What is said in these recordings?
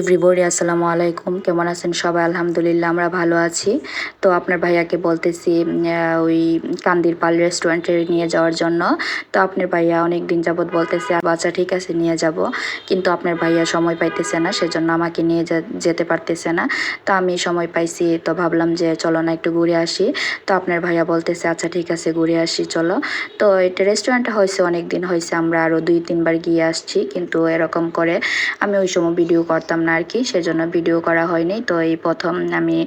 Everybody আসসালামু আলাইকুম। কেমন আছেন সবাই? আলহামদুলিল্লাহ, আমরা ভালো আছি। তো আপনার ভাইয়াকে বলতেছি ওই কান্দির পাল রেস্টুরেন্টে নিয়ে যাওয়ার জন্য। তো আপনার ভাইয়া অনেক দিন যাবত বলতেছে বাচ্চা ঠিক আছে, নিয়ে যাব। কিন্তু আপনার ভাইয়া সময় পাইতেছে না, সেজন্য আমাকে নিয়ে যেতে পারতেছে না। তো আমি সময় পাইছি, তো ভাবলাম যে, চলো না, একটু ঘুরে আসি। তো আপনার ভাইয়া বলতেছে আচ্ছা ঠিক আছে, ঘুরে আসি, চলো। তো এটা রেস্টুরেন্টটা হয়েছে অনেক দিন হয়েছে, আমরা আরও দুই, তিনবার গিয়ে আসছি। কিন্তু এরকম করে আমি ওই সময় ভিডিও করতাম না আর কি, সেজন্য ভিডিও করা হয়নি। তো এই প্রথম আমি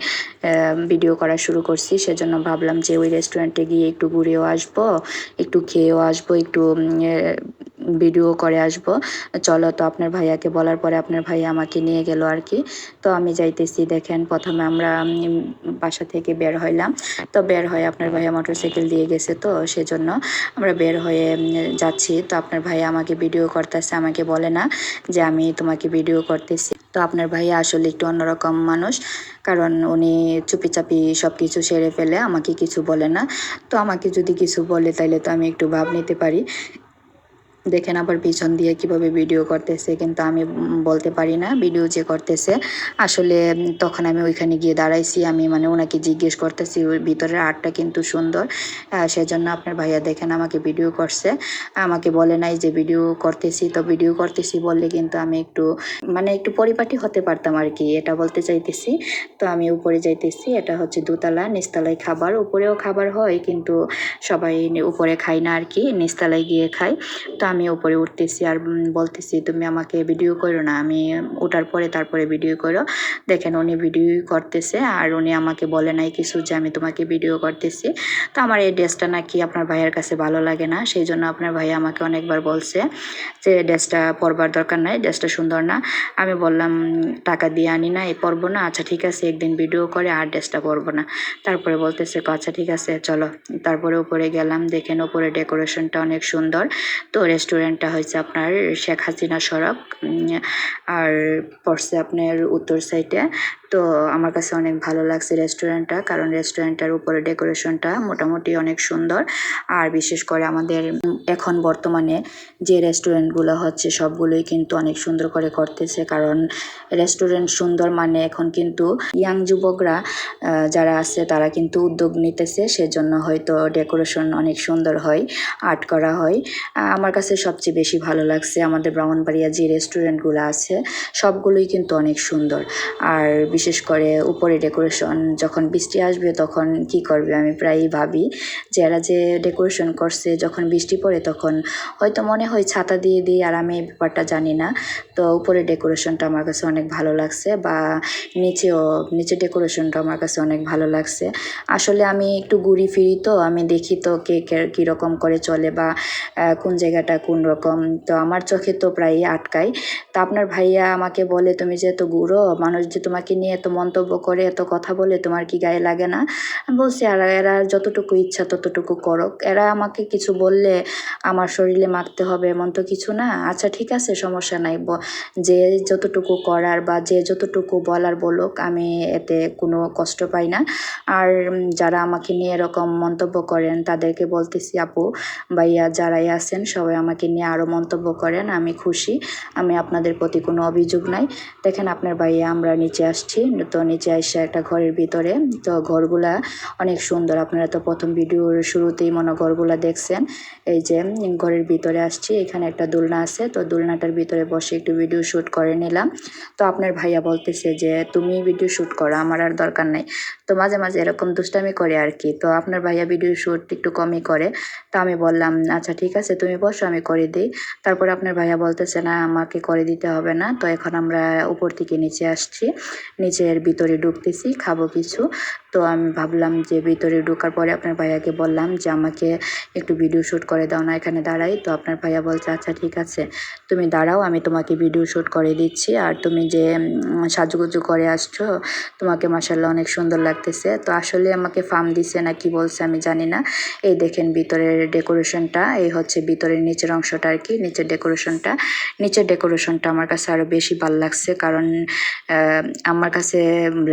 ভিডিও করা শুরু করছি, সেজন্য ভাবলাম যে ওই রেস্টুরেন্টে গিয়ে একটু ঘুরেও আসব, একটু খেয়েও আসব, একটু ভিডিও করে আসব। চলো তো আপনার ভাইয়াকে বলার পরে আপনার ভাইয়া আমাকে নিয়ে গেল আর কি। তো আমি যাইতেছি, দেখেন প্রথমে আমরা বাসা থেকে বের হইলাম। তো বের হয়ে আপনার ভাইয়া মোটরসাইকেল দিয়ে গেছে তো, সেজন্য আমরা বের হয়ে যাচ্ছি। তো আপনার ভাইয়া আমাকে ভিডিও করতেছে, আমাকে বলে না যে আমি তোমাকে ভিডিও করতেছি। তো আপনার ভাইয়া আসলে একটু অন্যরকম মানুষ, কারণ উনি চুপি চাপি সব কিছু সেরে ফেলে, আমাকে কিছু বলে না। তো আমাকে যদি কিছু বলে, তাইলে তো আমি একটু ভাব নিতে পারি। দেখেন আবার পিছন দিয়ে কীভাবে ভিডিও করতেছে, কিন্তু আমি বলতে পারি না ভিডিও যে করতেছে, আসলে তখন আমি ওইখানে গিয়ে দাঁড়াইছি, আমি মানে ওনাকে জিজ্ঞেস করতেছি, ওই ভিতরের আর্টটা কিন্তু সুন্দর সেজন্য আপনার ভাইয়া দেখেন আমাকে ভিডিও করছে, আমাকে বলে নাই যে ভিডিও করতেছি, তো ভিডিও করতেছি বললে কিন্তু আমি একটু মানে একটু পরিপাটি হতে পারতাম আর কি, এটা বলতে চাইতেছি, তো আমি উপরে যাইতেছি, এটা হচ্ছে দোতলা, নিচতলায় খাবার, উপরেও খাবার হয়, কিন্তু সবাই উপরে খায় না আর কি, নিচতলায় গিয়ে খায়, তো আমি উপরে উঠতেছি আর বলতেছি, তুমি আমাকে ভিডিও করো না। আমি ওঠার পরে তারপরে ভিডিও করো। দেখেন উনি ভিডিও করতেছে আর উনি আমাকে বলে নাই কিছু যে আমি তোমাকে ভিডিও করতেছি। তো আমার এই ড্রেসটা নাকি আপনার ভাইয়ের কাছে ভালো লাগে না। সেই জন্য আপনার ভাই আমাকে অনেকবার বলছে যে, ড্রেসটা পরবার দরকার নাই, ড্রেসটা সুন্দর না। আমি বললাম, টাকা দিয়ে আনি না এই পরবো না। আচ্ছা ঠিক আছে, একদিন ভিডিও করে আর ড্রেসটা পরবো না। তারপরে বলতেছে আচ্ছা ঠিক আছে, চলো। তারপরে উপরে গেলাম, দেখেন উপরে ডেকোরেশনটা অনেক সুন্দর। তো রেস্টুরেন্টটা হয়েছে আপনার শেখ হাসিনা সড়ক আর পড়ছে আপনার উত্তর সাইডে তো আমার কাছে অনেক ভালো লাগছে রেস্টুরেন্টটা, কারণ রেস্টুরেন্টটার উপরে ডেকোরেশনটা মোটামুটি অনেক সুন্দর। আর বিশেষ করে আমাদের এখন বর্তমানে যে রেস্টুরেন্টগুলো হচ্ছে সবগুলোই কিন্তু অনেক সুন্দর করে করতেছে, কারণ রেস্টুরেন্ট সুন্দর মানে এখন কিন্তু ইয়াং যুবকরা যারা আছে তারা কিন্তু উদ্যোগ নিতেছে, সেজন্য হয়তো ডেকোরেশন অনেক সুন্দর হয়, আর্ট করা হয়। আমার কাছে সবচেয়ে বেশি ভালো লাগছে আমাদের ব্রাহ্মণবাড়িয়া যে রেস্টুরেন্টগুলো আছে, সবগুলোই কিন্তু অনেক সুন্দর। আর বিশেষ করে উপরে ডেকোরেশন যখন বৃষ্টি আসবে তখন কি করবে আমি প্রায়ই ভাবি যে এরা যে ডেকোরেশন করছে, যখন বৃষ্টি পড়ে তখন হয়তো মনে হয় ছাতা দিয়ে দিই আর আমি এই ব্যাপারটা জানি না। তো উপরে ডেকোরেশনটা আমার কাছে অনেক ভালো লাগছে বা নিচেও, নিচে ডেকোরেশনটা আমার কাছে অনেক ভালো লাগছে। আসলে আমি একটু ঘুরি ফিরি তো, আমি দেখি তো কে কীরকম করে চলে বা কোন জায়গাটা কোন রকম। তো আমার চোখে তো প্রায়ই আটকায়। তা আপনার ভাইয়া আমাকে বলে, তুমি যে এত ঘুরো, মানুষ যে তোমাকে নিয়ে এত মন্তব্য করে, এত কথা বলে তোমার কি গায়ে লাগে না? বলছি, আর এরা যতটুকু ইচ্ছা ততটুকু করুক। এরা আমাকে কিছু বললে আমার শরীরে মাখতে হবে এমন তো কিছু না। আচ্ছা ঠিক আছে, সমস্যা নাই। যে যতটুকু করার বা যে যতটুকু বলার বলুক, আমি এতে কোনো কষ্ট পাই না। আর যারা আমাকে নিয়ে এরকম মন্তব্য করেন, তাদেরকে বলতেছি, আপু, ভাইয়া যারাই আছেন, সবাই আমাকে নিয়ে আরও মন্তব্য করেন, আমি খুশি। আমি আপনাদের প্রতি কোনো অভিযোগ নাই। দেখেন আপনার ভাইয়া, আমরা নিচে আসছি। তো নিচে এসে একটা ঘরের ভিতরে। তো ঘরগুলা অনেক সুন্দর। আপনারা তো প্রথম ভিডিওর শুরুতেই মনে ঘরগুলা দেখছেন। এই যে ঘরের ভিতরে আসছি। এখানে একটা দোলনা আছে। তো দোলনাটার ভিতরে বসে একটু ভিডিও শ্যুট করে নিলাম। তো আপনার ভাইয়া বলতেছে যে, তুমি ভিডিও শ্যুট করো, আমার আর দরকার নাই। তো মাঝে মাঝে এরকম দুষ্টামি করে আর কি। তো আপনার ভাইয়া ভিডিও শ্যুট একটু কমই করে। তো আমি বললাম আচ্ছা ঠিক আছে, তুমি বসো, আমি করে দিই। তারপর আপনার ভাইয়া বলতেছে, না, আমাকে করে দিতে হবে না। তো এখন আমরা উপর থেকে নিচে আসছি। নিচের ভিতরে ঢুকতেছি, খাব কিছু। তো আমি ভাবলাম যে ভিতরে ঢোকার পরে আপনার ভাইয়াকে বললাম যে আমাকে একটু ভিডিও শ্যুট করে দাও না, এখানে দাঁড়াই। তো আপনার ভাইয়া বলছে আচ্ছা ঠিক আছে। তুমি দাঁড়াও, আমি তোমাকে ভিডিও শ্যুট করে দিচ্ছি। আর তুমি যে সাজুগুজু করে আসছো, তোমাকে মাসাল্লাহ অনেক সুন্দর লাগতেছে। তো আসলে আমাকে ফার্ম দিছে না কি বলছে আমি জানি না। এই দেখেন ভিতরের ডেকোরেশনটা, এই হচ্ছে ভিতরের নিচে নিচের অংশটা আর কি, নিচের ডেকোরেশনটা। নিচের ডেকোরেশনটা আমার কাছে আরও বেশি ভালো লাগছে। কারণ আমার কাছে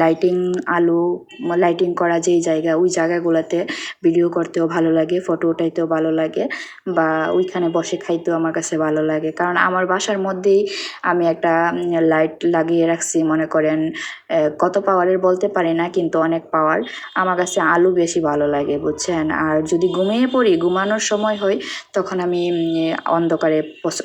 লাইটিং আলো লাইটিং করা যেই জায়গা, ওই জায়গাগুলোতে ভিডিও করতেও ভালো লাগে ফটো উঠাইতেও ভালো লাগে বা ওইখানে বসে খাইতেও আমার কাছে ভালো লাগে। কারণ আমার বাসার মধ্যেই আমি একটা লাইট লাগিয়ে রাখছি, মনে করেন কত পাওয়ারের বলতে পারি না, কিন্তু অনেক পাওয়ার আমার কাছে আলু বেশি ভালো লাগে, বুঝছেন? আর যদি ঘুমিয়ে পড়ি, ঘুমানোর সময় হয়, তখন আমি অন্ধকারে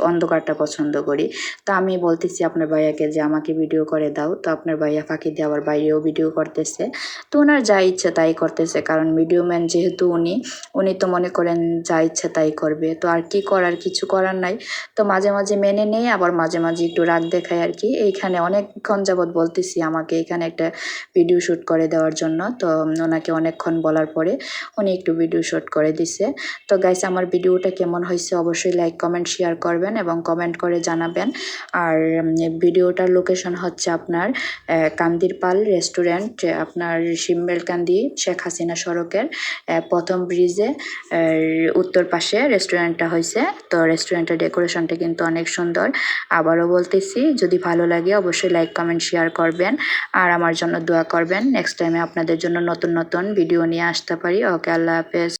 অন্ধকারটা পছন্দ করি। তো আমি বলতেছি আপনার ভাইয়াকে যে আমাকে ভিডিও করে দাও। তো আপনার ভাইয়া ফাঁকি দিয়ে আবার বাইরেও ভিডিও করতেছে। তো ওনার যা ইচ্ছে তাই করতেছে, কারণ ভিডিও ম্যান যেহেতু উনি উনি তো মনে করেন যা ইচ্ছে তাই করবে। তো আর কি করার, কিছু করার নাই। তো মাঝে মাঝে মেনে নেই, আবার মাঝে মাঝে একটু রাগ দেখায় আর কি। এইখানে অনেকক্ষণ যাবৎ বলতেছি আমাকে এখানে একটা ভিডিও শ্যুট করে দেওয়ার জন্য। তো ওনাকে অনেকক্ষণ বলার পরে উনি একটু ভিডিও শ্যুট করে দিছে। তো গাইস আমার ভিডিওটা কেমন হয়েছে অবশ্যই লাইক কমেন্ট শেয়ার করবেন এবং কমেন্ট করে জানাবেন। আর ভিডিওটার লোকেশন হচ্ছে আপনার কান্দিরপাল রেস্টুরেন্ট আপনার শিমবেল কান্দি শেখ হাসিনা সড়কের প্রথম ব্রিজে উত্তর পাশে রেস্টুরেন্টটা হয়েছে তো রেস্টুরেন্টের ডেকোরেশনটা কিন্তু অনেক সুন্দর। আবারও বলতেছি, যদি ভালো লাগে অবশ্যই লাইক কমেন্ট শেয়ার করবেন। আর আমার জন্য দোয়া করবেন। নেক্সট টাইমে আপনাদের জন্য নতুন নতুন ভিডিও নিয়ে আসতে পারি। ওকে, আল্লাহ হাফেজ।